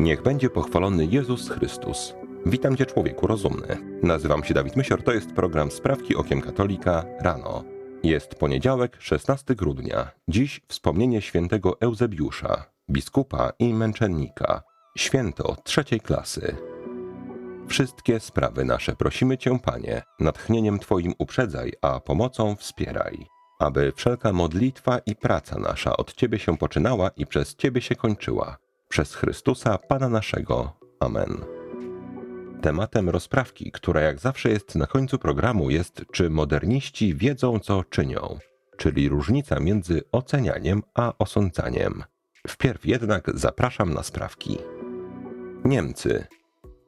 Niech będzie pochwalony Jezus Chrystus. Witam Cię, człowieku rozumny. Nazywam się Dawid Mysior, to jest program Sprawki Okiem Katolika rano. Jest poniedziałek, 16 grudnia. Dziś wspomnienie świętego Eusebiusza, biskupa i męczennika. Święto trzeciej klasy. Wszystkie sprawy nasze prosimy Cię, Panie, natchnieniem Twoim uprzedzaj, a pomocą wspieraj. Aby wszelka modlitwa i praca nasza od Ciebie się poczynała i przez Ciebie się kończyła. Przez Chrystusa, Pana naszego. Amen. Tematem rozprawki, która jak zawsze jest na końcu programu, jest czy moderniści wiedzą, co czynią, czyli różnica między ocenianiem a osądzaniem. Wpierw jednak zapraszam na sprawki. Niemcy.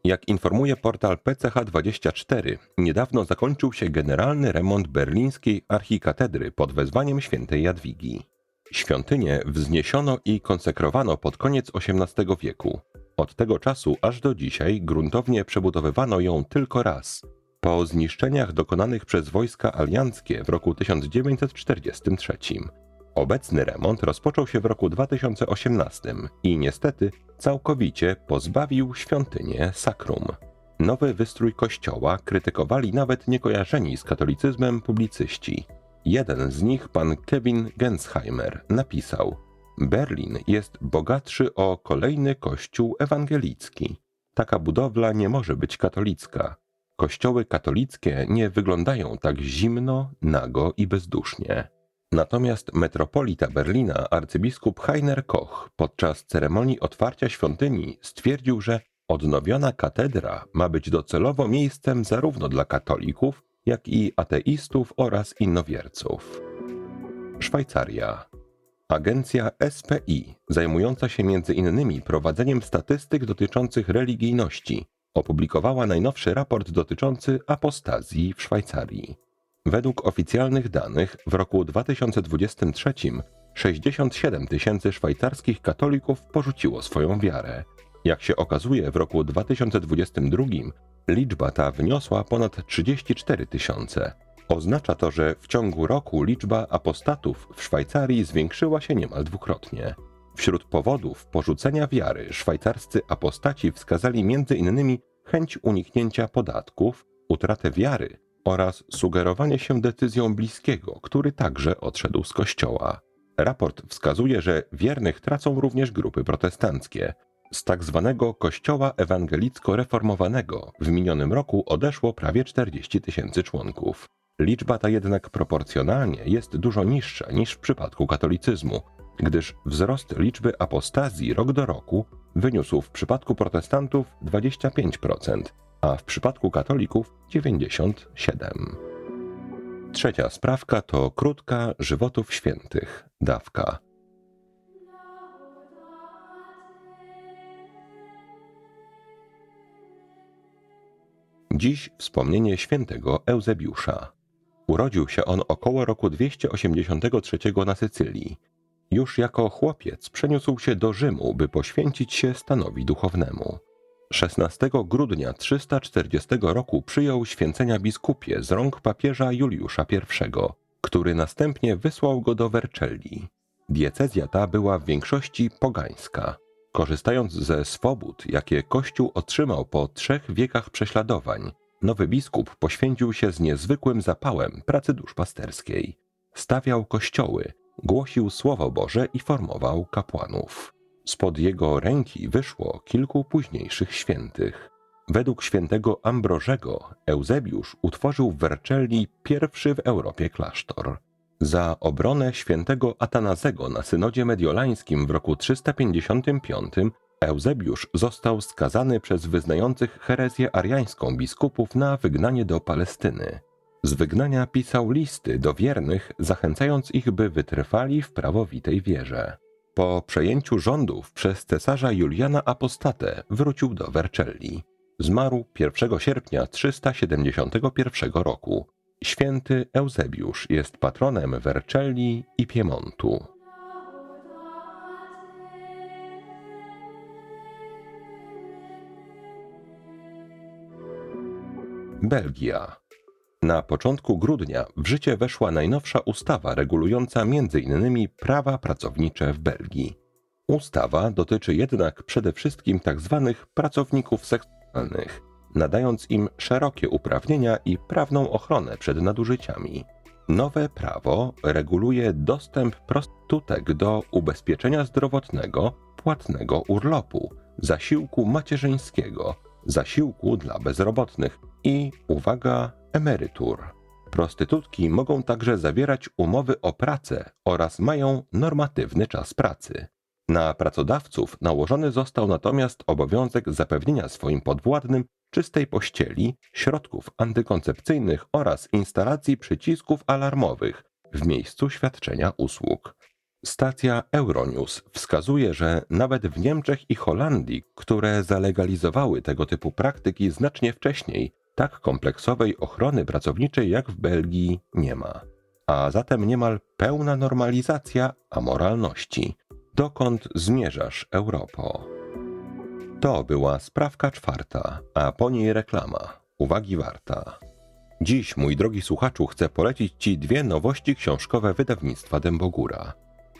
Jak informuje portal PCH24, niedawno zakończył się generalny remont berlińskiej archikatedry pod wezwaniem świętej Jadwigi. Świątynię wzniesiono i konsekrowano pod koniec XVIII wieku. Od tego czasu aż do dzisiaj gruntownie przebudowywano ją tylko raz. Po zniszczeniach dokonanych przez wojska alianckie w roku 1943. Obecny remont rozpoczął się w roku 2018 i niestety całkowicie pozbawił świątynię sakrum. Nowy wystrój kościoła krytykowali nawet niekojarzeni z katolicyzmem publicyści. Jeden z nich, pan Kevin Gensheimer, napisał: Berlin jest bogatszy o kolejny kościół ewangelicki. Taka budowla nie może być katolicka. Kościoły katolickie nie wyglądają tak zimno, nago i bezdusznie. Natomiast metropolita Berlina, arcybiskup Heiner Koch, podczas ceremonii otwarcia świątyni stwierdził, że odnowiona katedra ma być docelowo miejscem zarówno dla katolików, jak i ateistów oraz innowierców. Szwajcaria. Agencja SPI, zajmująca się między innymi prowadzeniem statystyk dotyczących religijności, opublikowała najnowszy raport dotyczący apostazji w Szwajcarii. Według oficjalnych danych w roku 2023 67 tysięcy szwajcarskich katolików porzuciło swoją wiarę. Jak się okazuje, w roku 2022 liczba ta wyniosła ponad 34 tysiące. Oznacza to, że w ciągu roku liczba apostatów w Szwajcarii zwiększyła się niemal dwukrotnie. Wśród powodów porzucenia wiary szwajcarscy apostaci wskazali m.in. chęć uniknięcia podatków, utratę wiary oraz sugerowanie się decyzją bliskiego, który także odszedł z kościoła. Raport wskazuje, że wiernych tracą również grupy protestanckie. Z tak zwanego kościoła ewangelicko-reformowanego w minionym roku odeszło prawie 40 tysięcy członków. Liczba ta jednak proporcjonalnie jest dużo niższa niż w przypadku katolicyzmu, gdyż wzrost liczby apostazji rok do roku wyniósł w przypadku protestantów 25%, a w przypadku katolików 97%. Trzecia sprawka to krótka żywotów świętych, dawka. Dziś wspomnienie świętego Eusebiusza. Urodził się on około roku 283 na Sycylii. Już jako chłopiec przeniósł się do Rzymu, by poświęcić się stanowi duchownemu. 16 grudnia 340 roku przyjął święcenia biskupie z rąk papieża Juliusza I, który następnie wysłał go do Vercelli. Diecezja ta była w większości pogańska. Korzystając ze swobód, jakie Kościół otrzymał po trzech wiekach prześladowań, nowy biskup poświęcił się z niezwykłym zapałem pracy duszpasterskiej. Stawiał kościoły, głosił Słowo Boże i formował kapłanów. Spod jego ręki wyszło kilku późniejszych świętych. Według świętego Ambrożego Eusebiusz utworzył w Vercelli pierwszy w Europie klasztor. Za obronę świętego Atanazego na synodzie mediolańskim w roku 355 Eusebiusz został skazany przez wyznających herezję ariańską biskupów na wygnanie do Palestyny. Z wygnania pisał listy do wiernych, zachęcając ich, by wytrwali w prawowitej wierze. Po przejęciu rządów przez cesarza Juliana Apostatę wrócił do Vercelli. Zmarł 1 sierpnia 371 roku. Święty Eusebiusz jest patronem Vercelli i Piemontu. Belgia. Na początku grudnia w życie weszła najnowsza ustawa regulująca m.in. prawa pracownicze w Belgii. Ustawa dotyczy jednak przede wszystkim tzw. pracowników seksualnych, nadając im szerokie uprawnienia i prawną ochronę przed nadużyciami. Nowe prawo reguluje dostęp prostytutek do ubezpieczenia zdrowotnego, płatnego urlopu, zasiłku macierzyńskiego, zasiłku dla bezrobotnych i, uwaga, emerytur. Prostytutki mogą także zawierać umowy o pracę oraz mają normatywny czas pracy. Na pracodawców nałożony został natomiast obowiązek zapewnienia swoim podwładnym czystej pościeli, środków antykoncepcyjnych oraz instalacji przycisków alarmowych w miejscu świadczenia usług. Stacja Euronews wskazuje, że nawet w Niemczech i Holandii, które zalegalizowały tego typu praktyki znacznie wcześniej, tak kompleksowej ochrony pracowniczej jak w Belgii nie ma. A zatem niemal pełna normalizacja amoralności. Dokąd zmierzasz, Europo? To była sprawka czwarta, a po niej reklama. Uwagi warta. Dziś, mój drogi słuchaczu, chcę polecić Ci dwie nowości książkowe wydawnictwa Dębogóra.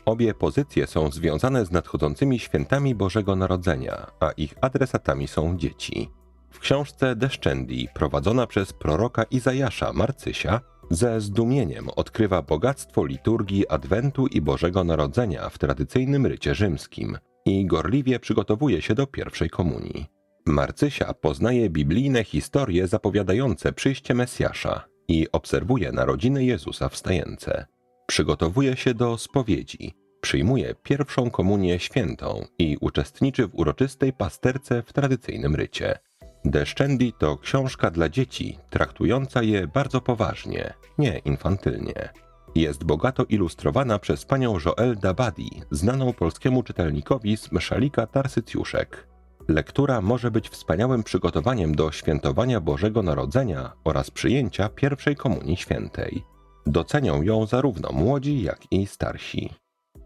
Obie pozycje są związane z nadchodzącymi świętami Bożego Narodzenia, a ich adresatami są dzieci. W książce Deszczendi, prowadzona przez proroka Izajasza Marcysia, ze zdumieniem odkrywa bogactwo liturgii Adwentu i Bożego Narodzenia w tradycyjnym rycie rzymskim i gorliwie przygotowuje się do pierwszej komunii. Marcysia poznaje biblijne historie zapowiadające przyjście Mesjasza i obserwuje narodziny Jezusa wstające. Przygotowuje się do spowiedzi, przyjmuje pierwszą komunię świętą i uczestniczy w uroczystej pasterce w tradycyjnym rycie. Deszczendi to książka dla dzieci, traktująca je bardzo poważnie, nie infantylnie. Jest bogato ilustrowana przez panią Joel Dabadi, znaną polskiemu czytelnikowi z Mszalika Tarsycjuszek. Lektura może być wspaniałym przygotowaniem do świętowania Bożego Narodzenia oraz przyjęcia pierwszej Komunii Świętej. Docenią ją zarówno młodzi, jak i starsi.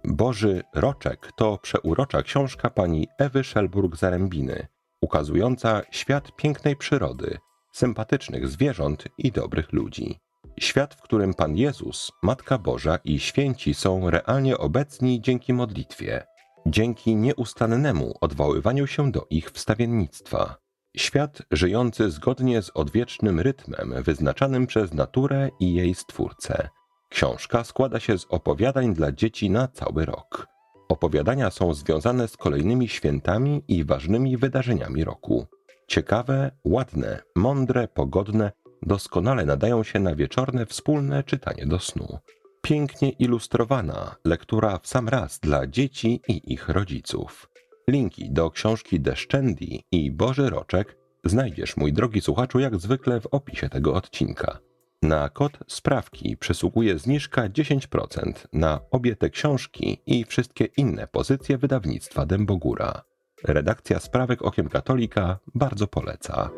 Boży Roczek to przeurocza książka pani Ewy Szelburg-Zarębiny, ukazująca świat pięknej przyrody, sympatycznych zwierząt i dobrych ludzi. Świat, w którym Pan Jezus, Matka Boża i święci są realnie obecni dzięki modlitwie, dzięki nieustannemu odwoływaniu się do ich wstawiennictwa. Świat żyjący zgodnie z odwiecznym rytmem wyznaczanym przez naturę i jej stwórcę. Książka składa się z opowiadań dla dzieci na cały rok. Opowiadania są związane z kolejnymi świętami i ważnymi wydarzeniami roku. Ciekawe, ładne, mądre, pogodne, doskonale nadają się na wieczorne wspólne czytanie do snu. Pięknie ilustrowana lektura w sam raz dla dzieci i ich rodziców. Linki do książki Deszczendi i Boży Roczek znajdziesz, mój drogi słuchaczu, jak zwykle w opisie tego odcinka. Na kod sprawki przysługuje zniżka 10% na obie te książki i wszystkie inne pozycje wydawnictwa Dębogóra. Redakcja Sprawek Okiem Katolika bardzo poleca.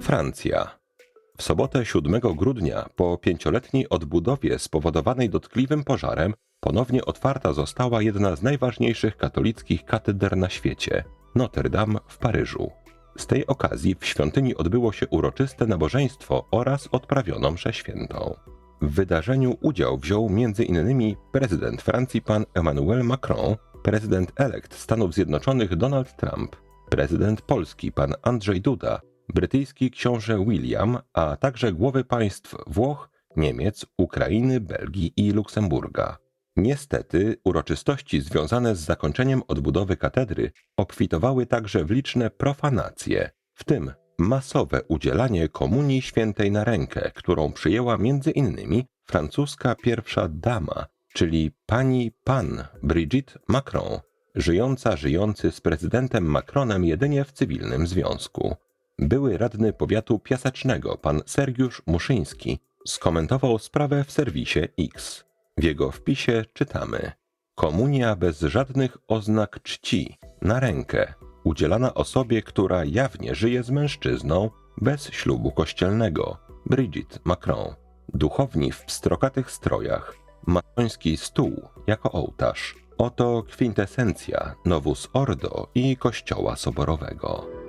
Francja. W sobotę 7 grudnia, po pięcioletniej odbudowie spowodowanej dotkliwym pożarem, ponownie otwarta została jedna z najważniejszych katolickich katedr na świecie Notre Dame w Paryżu. Z tej okazji w świątyni odbyło się uroczyste nabożeństwo oraz odprawiono mszę świętą. W wydarzeniu udział wziął m.in. prezydent Francji pan Emmanuel Macron, prezydent elekt Stanów Zjednoczonych Donald Trump, prezydent Polski pan Andrzej Duda, brytyjski książę William, a także głowy państw Włoch, Niemiec, Ukrainy, Belgii i Luksemburga. Niestety, uroczystości związane z zakończeniem odbudowy katedry obfitowały także w liczne profanacje, w tym masowe udzielanie komunii świętej na rękę, którą przyjęła między innymi francuska pierwsza dama, czyli pani pan Brigitte Macron, żyjąca żyjący z prezydentem Macronem jedynie w cywilnym związku. Były radny powiatu piasecznego pan Sergiusz Muszyński skomentował sprawę w serwisie X. W jego wpisie czytamy: Komunia bez żadnych oznak czci, na rękę, udzielana osobie, która jawnie żyje z mężczyzną bez ślubu kościelnego, Brigitte Macron. Duchowni w pstrokatych strojach, masoński stół jako ołtarz. Oto kwintesencja Novus Ordo i Kościoła Soborowego.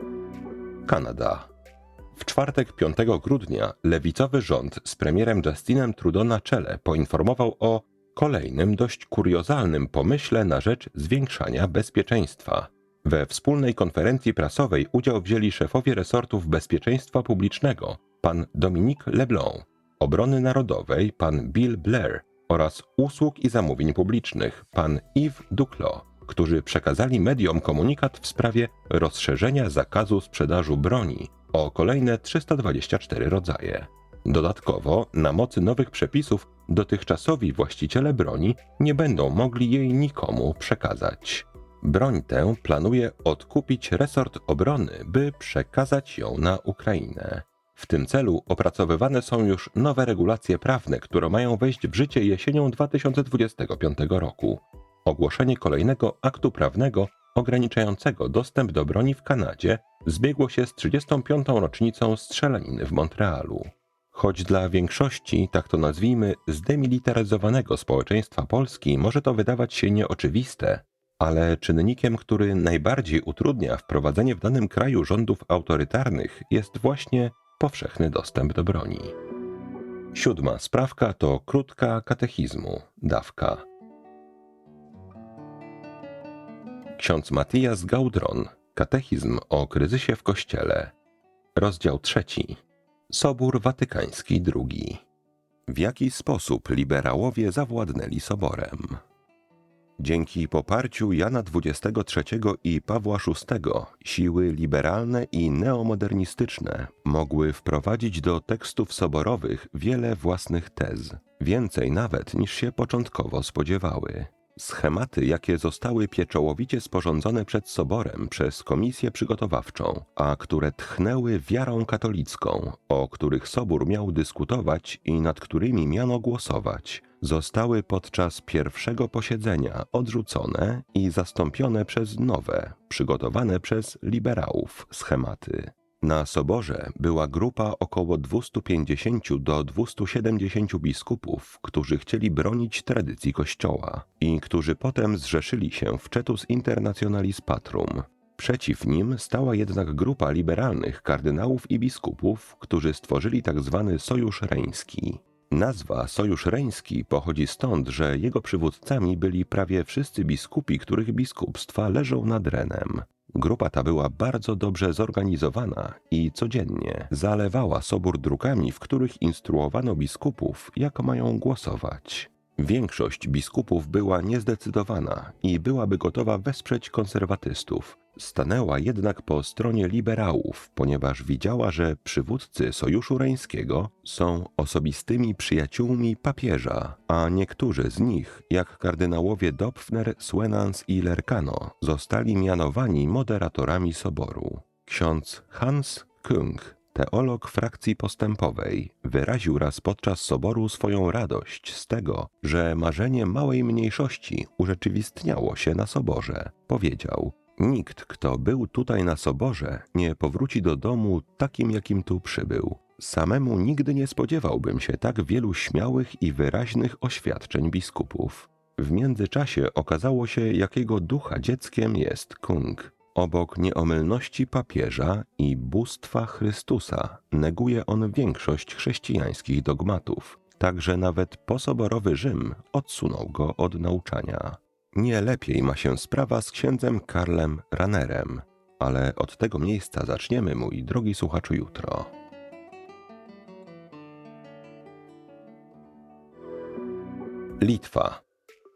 Kanada. W czwartek 5 grudnia lewicowy rząd z premierem Justinem Trudeau na czele poinformował o kolejnym dość kuriozalnym pomyśle na rzecz zwiększania bezpieczeństwa. We wspólnej konferencji prasowej udział wzięli szefowie resortów bezpieczeństwa publicznego, pan Dominique Leblon, obrony narodowej, pan Bill Blair oraz usług i zamówień publicznych, pan Yves Duclos, którzy przekazali mediom komunikat w sprawie rozszerzenia zakazu sprzedaży broni o kolejne 324 rodzaje. Dodatkowo, na mocy nowych przepisów, dotychczasowi właściciele broni nie będą mogli jej nikomu przekazać. Broń tę planuje odkupić resort obrony, by przekazać ją na Ukrainę. W tym celu opracowywane są już nowe regulacje prawne, które mają wejść w życie jesienią 2025 roku. Ogłoszenie kolejnego aktu prawnego ograniczającego dostęp do broni w Kanadzie zbiegło się z 35. rocznicą strzelaniny w Montrealu. Choć dla większości, tak to nazwijmy, zdemilitaryzowanego społeczeństwa Polski może to wydawać się nieoczywiste, ale czynnikiem, który najbardziej utrudnia wprowadzenie w danym kraju rządów autorytarnych jest właśnie powszechny dostęp do broni. Siódma sprawka to krótka katechizmu, dawka. Ksiądz Matthias Gaudron, katechizm o kryzysie w Kościele, rozdział trzeci. Sobór Watykański II. W jaki sposób liberałowie zawładnęli soborem? Dzięki poparciu Jana XXIII i Pawła VI siły liberalne i neomodernistyczne mogły wprowadzić do tekstów soborowych wiele własnych tez, więcej nawet niż się początkowo spodziewały. Schematy, jakie zostały pieczołowicie sporządzone przed soborem przez komisję przygotowawczą, a które tchnęły wiarą katolicką, o których sobór miał dyskutować i nad którymi miano głosować, zostały podczas pierwszego posiedzenia odrzucone i zastąpione przez nowe, przygotowane przez liberałów schematy. Na soborze była grupa około 250 do 270 biskupów, którzy chcieli bronić tradycji Kościoła i którzy potem zrzeszyli się w Cetus Internationalis Patrum. Przeciw nim stała jednak grupa liberalnych kardynałów i biskupów, którzy stworzyli tzw. Tak Sojusz Reński. Nazwa Sojusz Reński pochodzi stąd, że jego przywódcami byli prawie wszyscy biskupi, których biskupstwa leżą nad Renem. Grupa ta była bardzo dobrze zorganizowana i codziennie zalewała sobór drukami, w których instruowano biskupów, jak mają głosować. Większość biskupów była niezdecydowana i byłaby gotowa wesprzeć konserwatystów. Stanęła jednak po stronie liberałów, ponieważ widziała, że przywódcy Sojuszu Reńskiego są osobistymi przyjaciółmi papieża, a niektórzy z nich, jak kardynałowie Dopfner, Swenans i Lercano, zostali mianowani moderatorami soboru. Ksiądz Hans Kung teolog frakcji postępowej, wyraził raz podczas soboru swoją radość z tego, że marzenie małej mniejszości urzeczywistniało się na soborze. Powiedział: Nikt, kto był tutaj na soborze, nie powróci do domu takim, jakim tu przybył. Samemu nigdy nie spodziewałbym się tak wielu śmiałych i wyraźnych oświadczeń biskupów. W międzyczasie okazało się, jakiego ducha dzieckiem jest Kung. Obok nieomylności papieża i bóstwa Chrystusa neguje on większość chrześcijańskich dogmatów. Także nawet posoborowy Rzym odsunął go od nauczania. Nie lepiej ma się sprawa z księdzem Karlem Ranerem, ale od tego miejsca zaczniemy, mój drogi słuchaczu, jutro. Litwa.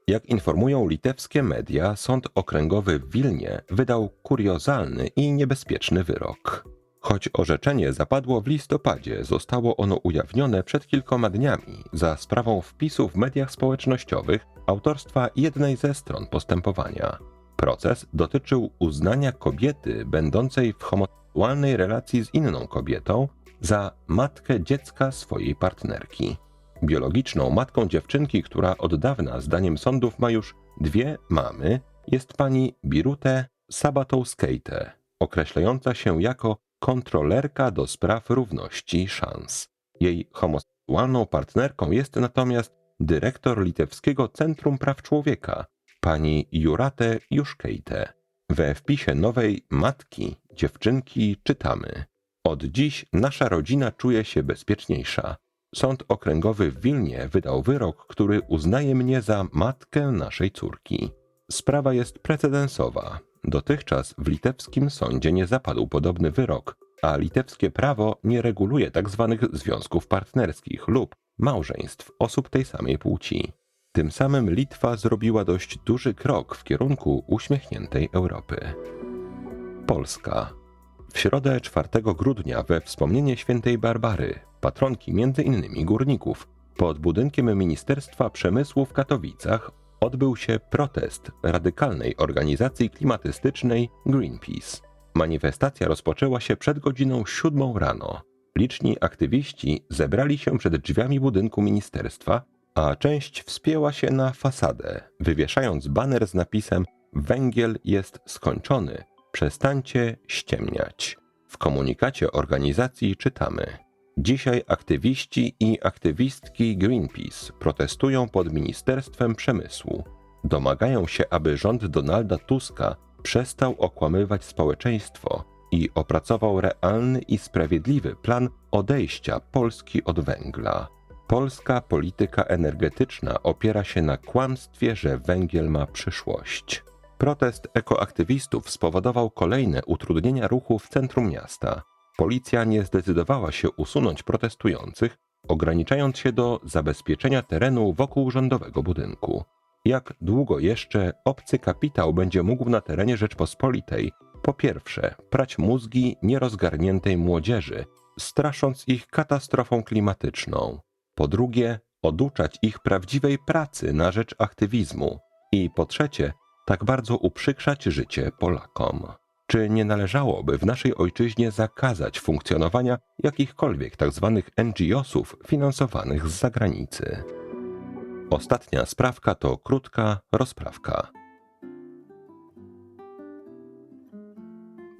Jak informują litewskie media, sąd okręgowy w Wilnie wydał kuriozalny i niebezpieczny wyrok. Choć orzeczenie zapadło w listopadzie, zostało ono ujawnione przed kilkoma dniami za sprawą wpisu w mediach społecznościowych autorstwa jednej ze stron postępowania. Proces dotyczył uznania kobiety będącej w homoseksualnej relacji z inną kobietą za matkę dziecka swojej partnerki. Biologiczną matką dziewczynki, która od dawna, zdaniem sądów, ma już dwie mamy, jest pani Birute Sabatouskejte, określająca się jako kontrolerka do spraw równości szans. Jej homoseksualną partnerką jest natomiast dyrektor Litewskiego Centrum Praw Człowieka, pani Jurate Juszkejte. We wpisie nowej matki dziewczynki czytamy: Od dziś nasza rodzina czuje się bezpieczniejsza. Sąd Okręgowy w Wilnie wydał wyrok, który uznaje mnie za matkę naszej córki. Sprawa jest precedensowa. Dotychczas w litewskim sądzie nie zapadł podobny wyrok, a litewskie prawo nie reguluje tzw. związków partnerskich lub małżeństw osób tej samej płci. Tym samym Litwa zrobiła dość duży krok w kierunku uśmiechniętej Europy. Polska. W środę 4 grudnia we wspomnienie świętej Barbary, patronki m.in. górników, pod budynkiem Ministerstwa Przemysłu w Katowicach odbył się protest radykalnej organizacji klimatystycznej Greenpeace. Manifestacja rozpoczęła się przed godziną 7 rano. Liczni aktywiści zebrali się przed drzwiami budynku ministerstwa, a część wspięła się na fasadę, wywieszając baner z napisem Węgiel jest skończony, przestańcie ściemniać. W komunikacie organizacji czytamy: Dzisiaj aktywiści i aktywistki Greenpeace protestują pod Ministerstwem Przemysłu. Domagają się, aby rząd Donalda Tuska przestał okłamywać społeczeństwo i opracował realny i sprawiedliwy plan odejścia Polski od węgla. Polska polityka energetyczna opiera się na kłamstwie, że węgiel ma przyszłość. Protest ekoaktywistów spowodował kolejne utrudnienia ruchu w centrum miasta. Policja nie zdecydowała się usunąć protestujących, ograniczając się do zabezpieczenia terenu wokół rządowego budynku. Jak długo jeszcze obcy kapitał będzie mógł na terenie Rzeczpospolitej po pierwsze prać mózgi nierozgarniętej młodzieży, strasząc ich katastrofą klimatyczną, po drugie oduczać ich prawdziwej pracy na rzecz aktywizmu i po trzecie tak bardzo uprzykrzać życie Polakom. Czy nie należałoby w naszej ojczyźnie zakazać funkcjonowania jakichkolwiek tzw. NGO-sów finansowanych z zagranicy? Ostatnia sprawka to krótka rozprawka.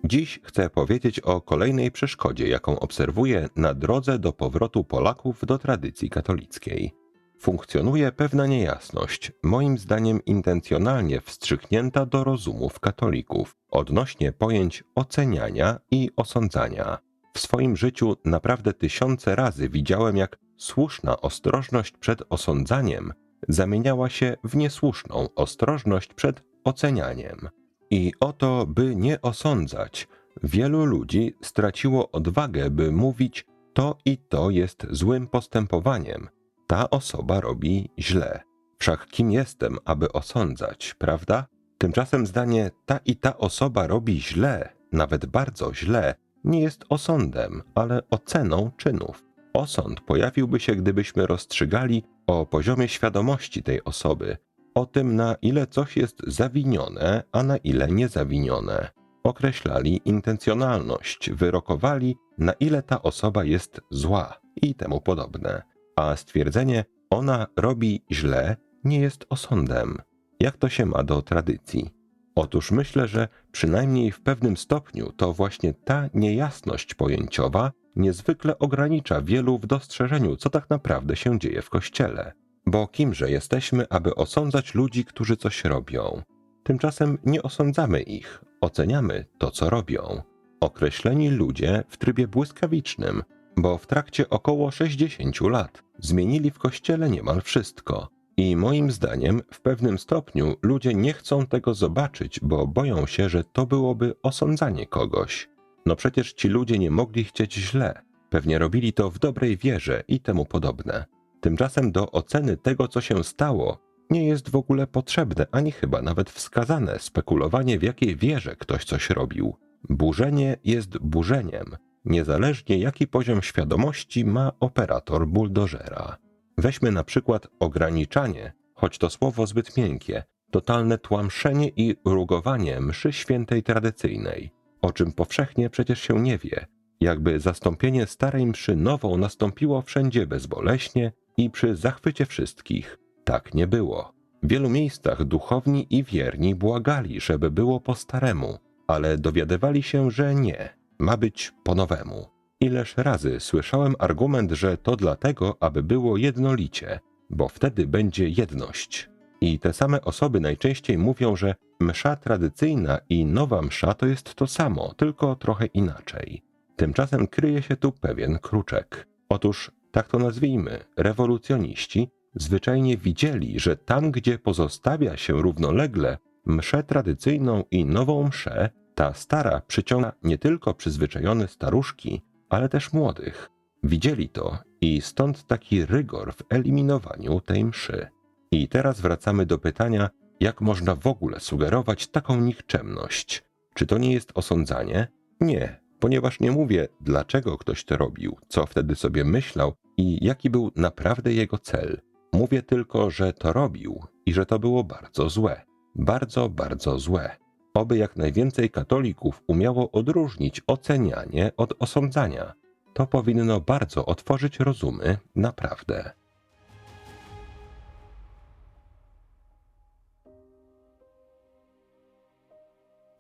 Dziś chcę powiedzieć o kolejnej przeszkodzie, jaką obserwuję na drodze do powrotu Polaków do tradycji katolickiej. Funkcjonuje pewna niejasność, moim zdaniem intencjonalnie wstrzyknięta do rozumów katolików, odnośnie pojęć oceniania i osądzania. W swoim życiu naprawdę tysiące razy widziałem, jak słuszna ostrożność przed osądzaniem zamieniała się w niesłuszną ostrożność przed ocenianiem. I oto, by nie osądzać, wielu ludzi straciło odwagę, by mówić: To i to jest złym postępowaniem, ta osoba robi źle. Wszak kim jestem, aby osądzać, prawda? Tymczasem zdanie ta i ta osoba robi źle, nawet bardzo źle, nie jest osądem, ale oceną czynów. Osąd pojawiłby się, gdybyśmy rozstrzygali o poziomie świadomości tej osoby, o tym, na ile coś jest zawinione, a na ile niezawinione. Określali intencjonalność, wyrokowali, na ile ta osoba jest zła i temu podobne. A stwierdzenie ona robi źle nie jest osądem. Jak to się ma do tradycji? Otóż myślę, że przynajmniej w pewnym stopniu to właśnie ta niejasność pojęciowa niezwykle ogranicza wielu w dostrzeżeniu, co tak naprawdę się dzieje w kościele. Bo kimże jesteśmy, aby osądzać ludzi, którzy coś robią? Tymczasem nie osądzamy ich, oceniamy to, co robią. Określeni ludzie w trybie błyskawicznym, bo w trakcie około 60 lat zmienili w kościele niemal wszystko. I moim zdaniem w pewnym stopniu ludzie nie chcą tego zobaczyć, bo boją się, że to byłoby osądzanie kogoś. No przecież ci ludzie nie mogli chcieć źle, pewnie robili to w dobrej wierze i temu podobne. Tymczasem do oceny tego, co się stało, nie jest w ogóle potrzebne ani chyba nawet wskazane spekulowanie, w jakiej wierze ktoś coś robił. Burzenie jest burzeniem, niezależnie jaki poziom świadomości ma operator buldożera. Weźmy na przykład ograniczanie, choć to słowo zbyt miękkie, totalne tłamszenie i rugowanie mszy świętej tradycyjnej, o czym powszechnie przecież się nie wie, jakby zastąpienie starej mszy nową nastąpiło wszędzie bezboleśnie i przy zachwycie wszystkich. Tak nie było. W wielu miejscach duchowni i wierni błagali, żeby było po staremu, ale dowiadywali się, że nie, ma być po nowemu. Ileż razy słyszałem argument, że to dlatego, aby było jednolicie, bo wtedy będzie jedność. I te same osoby najczęściej mówią, że msza tradycyjna i nowa msza to jest to samo, tylko trochę inaczej. Tymczasem kryje się tu pewien kruczek. Otóż tak to nazwijmy, rewolucjoniści, zwyczajnie widzieli, że tam, gdzie pozostawia się równolegle mszę tradycyjną i nową mszę, ta stara przyciąga nie tylko przyzwyczajone staruszki, ale też młodych. Widzieli to i stąd taki rygor w eliminowaniu tej mszy. I teraz wracamy do pytania, jak można w ogóle sugerować taką nikczemność? Czy to nie jest osądzanie? Nie, ponieważ nie mówię, dlaczego ktoś to robił, co wtedy sobie myślał i jaki był naprawdę jego cel. Mówię tylko, że to robił i że to było bardzo złe. Bardzo, bardzo złe. Oby jak najwięcej katolików umiało odróżnić ocenianie od osądzania. To powinno bardzo otworzyć rozumy, naprawdę.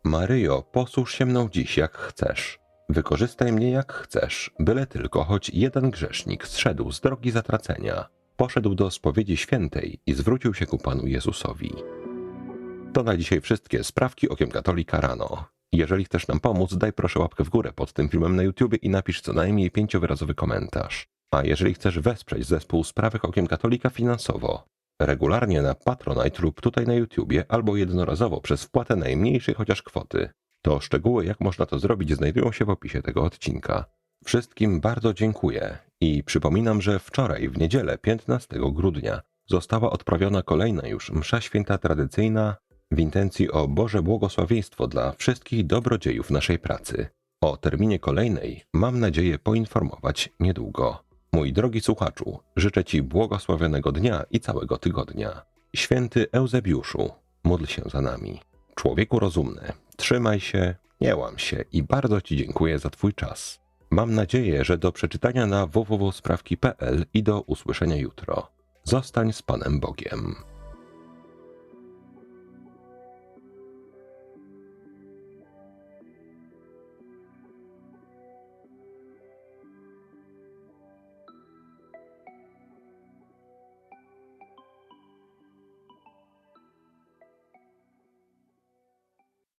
Maryjo, posłuż się mną dziś jak chcesz. Wykorzystaj mnie jak chcesz, byle tylko choć jeden grzesznik zszedł z drogi zatracenia, poszedł do spowiedzi świętej i zwrócił się ku Panu Jezusowi. To na dzisiaj wszystkie sprawki okiem katolika rano. Jeżeli chcesz nam pomóc, daj proszę łapkę w górę pod tym filmem na YouTube i napisz co najmniej pięciowyrazowy komentarz. A jeżeli chcesz wesprzeć zespół Sprawek Okiem Katolika finansowo, regularnie na Patronite lub tutaj na YouTubie albo jednorazowo przez wpłatę najmniejszej chociaż kwoty, to szczegóły jak można to zrobić znajdują się w opisie tego odcinka. Wszystkim bardzo dziękuję i przypominam, że wczoraj w niedzielę 15 grudnia została odprawiona kolejna już msza święta tradycyjna w intencji o Boże błogosławieństwo dla wszystkich dobrodziejów naszej pracy. O terminie kolejnej mam nadzieję poinformować niedługo. Mój drogi słuchaczu, życzę Ci błogosławionego dnia i całego tygodnia. Święty Eusebiuszu, módl się za nami. Człowieku rozumny, trzymaj się, nie łam się i bardzo Ci dziękuję za Twój czas. Mam nadzieję, że do przeczytania na www.sprawki.pl i do usłyszenia jutro. Zostań z Panem Bogiem.